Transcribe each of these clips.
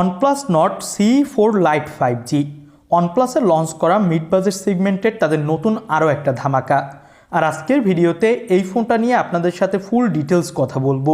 OnePlus Nord C four lite five G ওয়ানপ্লাসের launch করা mid budget সেগমেন্টের তাদের নতুন আরও একটা ধামাকা। আর আজকের ভিডিওতে এই ফোনটা নিয়ে আপনাদের সাথে ফুল ডিটেলস কথা বলব।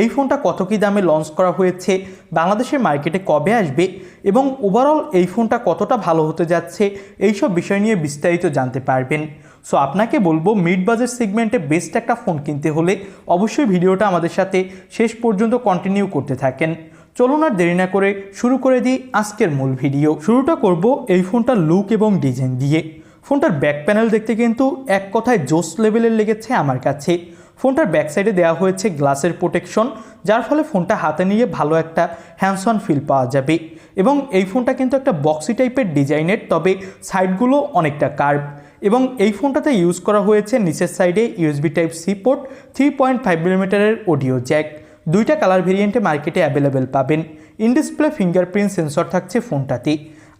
এই ফোনটা কত কী দামে লঞ্চ করা হয়েছে, বাংলাদেশের মার্কেটে কবে আসবে এবং ওভারঅল এই ফোনটা কতটা ভালো হতে যাচ্ছে, এইসব বিষয় নিয়ে বিস্তারিত জানতে পারবেন। সো আপনাকে বলব মিড বাজেট সেগমেন্টে বেস্ট একটা ফোন কিনতে হলে অবশ্যই ভিডিওটা আমাদের সাথে শেষ পর্যন্ত কন্টিনিউ করতে থাকেন। চলুন আর দেরি না করে শুরু করে দিই আজকের মূল ভিডিও। শুরুটা করব এই ফোনটার লুক এবং ডিজাইন দিয়ে। ফোনটার ব্যাক প্যানেল দেখতে কিন্তু এক কথায় জোস লেভেলের লেগেছে আমার কাছে। ফোনটার ব্যাক সাইডে দেওয়া হয়েছে গ্লাসের প্রোটেকশন যার ফলে ফোনটা হাতে নিয়ে ভালো একটা হ্যান্ডসন ফিল পাওয়া যাবে। এবং এই ফোনটা কিন্তু একটা বক্সি টাইপের ডিজাইনের, তবে সাইডগুলো অনেকটা কার্ভ এবং এই ফোনটাতে ইউজ করা হয়েছে নিচের সাইডে USB type C port three point five মিলিমিটারের অডিও জ্যাক দুইটা কালার ভেরিয়েন্টে মার্কেটে অ্যাভেলেবেল পাবেন। ইনডিসপ্লে ফিঙ্গারপ্রিন্ট সেন্সর থাকছে ফোনটাতে।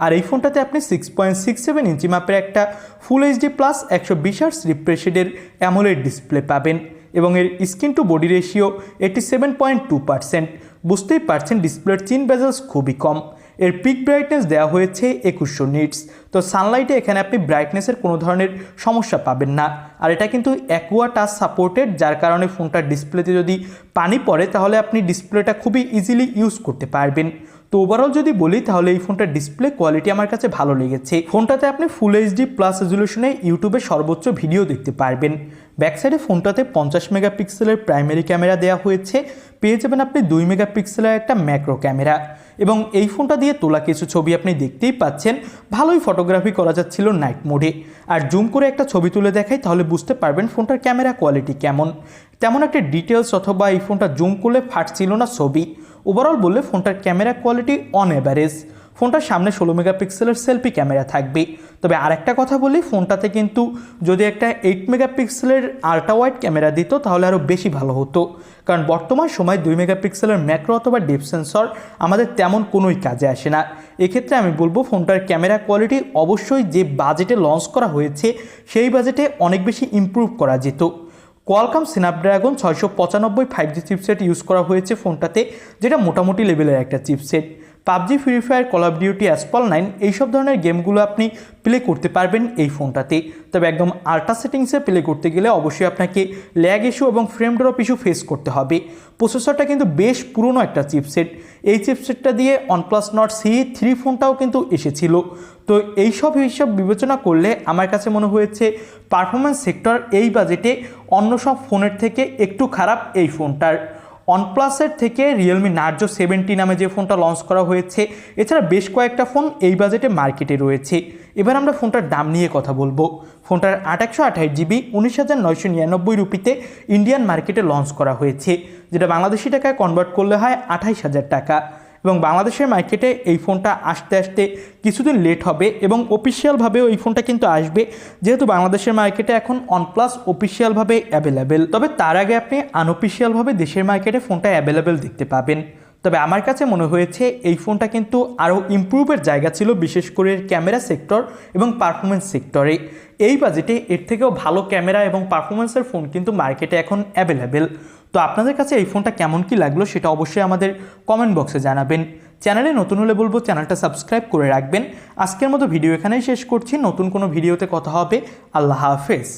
আর এই ফোনটাতে আপনি six point six seven inch মাপের একটা ফুল এইচডি প্লাস একশো বিশ আর্স রিফ্রেশেডের অ্যামোলেড ডিসপ্লে পাবেন এবং এর screen to body ratio eighty seven point two percent বুঝতেই পারছেন ডিসপ্লের চিন বেজেলস খুবই কম। এর পিক ব্রাইটনেস দেওয়া হয়েছে একুশশো নিটস তো সানলাইটে এখানে আপনি ব্রাইটনেসের কোনো ধরনের সমস্যা পাবেন না। আর এটা কিন্তু অ্যাকুয়া টাচ সাপোর্টেড যার কারণে ফোনটার ডিসপ্লেতে যদি পানি পড়ে, তাহলে আপনি ডিসপ্লেটা খুবই ইজিলি ইউজ করতে পারবেন। তো ওভারঅল যদি বলি, তাহলে এই ফোনটার ডিসপ্লে কোয়ালিটি আমার কাছে ভালো লেগেছে। ফোনটাতে আপনি ফুল এইচডি প্লাস রেজলিউশনে ইউটিউবে সর্বোচ্চ ভিডিও দেখতে পারবেন। ব্যাক সাইডে ফোনটাতে পঞ্চাশ মেগাপিক্সেলের প্রাইমারি ক্যামেরা দেওয়া হয়েছে। পেয়ে যাবেন আপনি দুই মেগাপিক্সেলের একটা ম্যাক্রো ক্যামেরা। এবং এই ফোনটা দিয়ে তোলা কিছু ছবি আপনি দেখতেই পাচ্ছেন, ভালোই ফটোগ্রাফি করা যাচ্ছিল নাইট মোডে। আর জুম করে একটা ছবি তুলে দেখাই, তাহলে বুঝতে পারবেন ফোনটার ক্যামেরা কোয়ালিটি কেমন। তেমন একটা ডিটেলস অথবা এই ফোনটা জুম করলে ফাটছিল না ছবি। ওভারঅল বললে ফোনটার ক্যামেরা কোয়ালিটি অন অ্যাভারেজ ফোনটার সামনে ষোলো মেগাপিক্সেলের সেলফি ক্যামেরা থাকবে। তবে আরেকটা কথা বলি, ফোনটাতে কিন্তু যদি একটা এইট মেগাপিক্সেলের আল্ট্রা ওয়াইড ক্যামেরা দিত, তাহলে আরও বেশি ভালো হতো। কারণ বর্তমান সময় দুই মেগাপিক্সেলের ম্যাক্রো অথবা ডিপ সেন্সর আমাদের তেমন কোনোই কাজে আসে না। এক্ষেত্রে আমি বলব, ফোনটার ক্যামেরা কোয়ালিটি অবশ্যই যে বাজেটে লঞ্চ করা হয়েছে, সেই বাজেটে অনেক বেশি ইম্প্রুভ করা যেত। কোয়ালকাম স্ন্যাপড্রাগন ছয়শো পঁচানব্বই ফাইভ জি চিপসেট ইউজ করা হয়েছে ফোনটাতে, যেটা মোটামুটি লেভেলের একটা chipset PUBG free fire call of duty Asphalt nine এইসব ধরনের গেমগুলো আপনি প্লে করতে পারবেন এই ফোনটাতে তবে একদম আল্ট্রা সেটিংসে প্লে করতে গেলে অবশ্যই আপনাকে ল্যাগ ইস্যু এবং ফ্রেম ড্রপ ইস্যু ফেস করতে হবে। প্রসেসরটা কিন্তু বেশ পুরনো একটা চিপসেট এই চিপসেটটা দিয়ে ওয়ানপ্লাস নট সি থ্রি ফোনটাও কিন্তু এসেছিল। তো এইসব হিসাব বিবেচনা করলে আমার কাছে মনে হয়েছে পারফরমেন্স সেক্টর এই বাজেটে অন্য সব ফোনের থেকে একটু খারাপ এই ফোনটার ওয়ানপ্লাসের থেকে রিয়েলমি নার্জো সেভেন্টি নামে যে ফোনটা লঞ্চ করা হয়েছে, এছাড়া বেশ কয়েকটা ফোন এই বাজেটে মার্কেটে রয়েছে। এবার আমরা ফোনটার দাম নিয়ে কথা বলব। ফোনটার আট একশো আঠাশ জিবি উনিশ হাজার নয়শো নিরানব্বই রুপিতে ইন্ডিয়ান মার্কেটে লঞ্চ করা হয়েছে, যেটা বাংলাদেশি টাকায় কনভার্ট করলে হয় আঠাইশ হাজার টাকা। এবং বাংলাদেশের মার্কেটে এই ফোনটা আসতে আসতে কিছুদিন লেট হবে এবং অফিসিয়ালভাবেও এই ফোনটা কিন্তু আসবে। যেহেতু বাংলাদেশের মার্কেটে এখন অনপ্লাস অফিসিয়ালভাবে অ্যাভেলেবেল তবে তার আগে আপনি আনঅফিসিয়ালভাবে দেশের মার্কেটে ফোনটা অ্যাভেলেবেল দেখতে পাবেন। তবে আমার কাছে মনে হয়েছে এই ফোনটা কিন্তু আরও ইম্প্রুভের জায়গা ছিল, বিশেষ করে ক্যামেরা সেক্টর এবং পারফরমেন্স সেক্টরে এই বাজেটে এর থেকেও ভালো ক্যামেরা এবং পারফরমেন্সের ফোন কিন্তু মার্কেটে এখন অ্যাভেলেবেল তো আপনাদের কাছে এই ফোনটা কেমন কি লাগল সেটা অবশ্যই আমাদের কমেন্ট বক্সে জানাবেন। চ্যানেলে নতুন হলে বলব চ্যানেলটা সাবস্ক্রাইব করে রাখবেন। আজকের মতো ভিডিও এখানেই শেষ করছি। নতুন কোনো ভিডিওতে কথা হবে। আল্লাহ হাফেজ।